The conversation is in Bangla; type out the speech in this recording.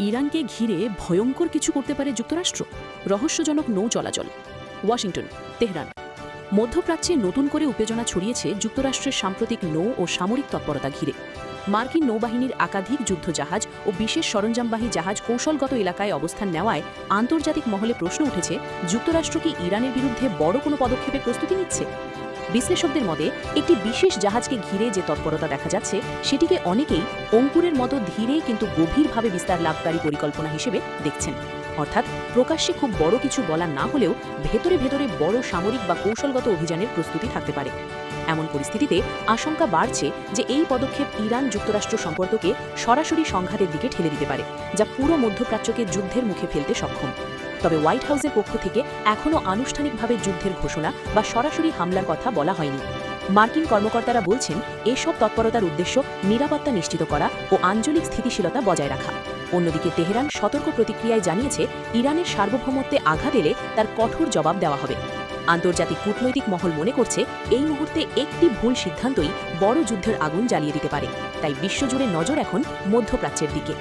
ইরানকে ঘিরে ভয়ঙ্কর কিছু করতে পারে যুক্তরাষ্ট্র। রহস্যজনক নৌ চলাচল। Washington, Tehran. মধ্যপ্রাচ্যে নতুন করে উত্তেজনা ছড়িয়েছে যুক্তরাষ্ট্রের সাম্প্রতিক নৌ ও সামরিক তৎপরতা ঘিরে। মার্কিন নৌবাহিনীর একাধিক যুদ্ধজাহাজ ও বিশেষ সরঞ্জামবাহী জাহাজ কৌশলগত এলাকায় অবস্থান নেওয়ায় আন্তর্জাতিক মহলে প্রশ্ন উঠেছে, যুক্তরাষ্ট্র কি ইরানের বিরুদ্ধে বড় কোনো পদক্ষেপের প্রস্তুতি নিচ্ছে? বিশ্লেষকদের মতে, একটি বিশেষ জাহাজকে ঘিরে যে তৎপরতা দেখা যাচ্ছে, সেটিকে অনেকেই অঙ্কুরের মতো ধীরে কিন্তু গভীরভাবে বিস্তার লাভকারী পরিকল্পনা হিসেবে দেখছেন। অর্থাৎ প্রকাশ্যে খুব বড় কিছু বলা না হলেও ভেতরে ভেতরে বড় সামরিক বা কৌশলগত অভিযানের প্রস্তুতি থাকতে পারে। এমন পরিস্থিতিতে আশঙ্কা বাড়ছে যে এই পদক্ষেপ ইরান যুক্তরাষ্ট্র সম্পর্ককে সরাসরি সংঘাতের দিকে ঠেলে দিতে পারে, যা পুরো মধ্যপ্রাচ্যকে যুদ্ধের মুখে ফেলতে সক্ষম। তবে হোয়াইট হাউসের পক্ষ থেকে এখনও আনুষ্ঠানিকভাবে যুদ্ধের ঘোষণা বা সরাসরি হামলার কথা বলা হয়নি। মার্কিন কর্মকর্তারা বলছেন, এসব তৎপরতার উদ্দেশ্য নিরাপত্তা নিশ্চিত করা ও আঞ্চলিক স্থিতিশীলতা বজায় রাখা। অন্যদিকে তেহরান সতর্ক প্রতিক্রিয়ায় জানিয়েছে, ইরানের সার্বভৌমত্বে আঘাত এলে তার কঠোর জবাব দেওয়া হবে। আন্তর্জাতিক কূটনৈতিক মহল মনে করছে, এই মুহূর্তে একটি ভুল সিদ্ধান্তই বড় যুদ্ধের আগুন জ্বালিয়ে দিতে পারে। তাই বিশ্বজুড়ে নজর এখন মধ্যপ্রাচ্যের দিকে।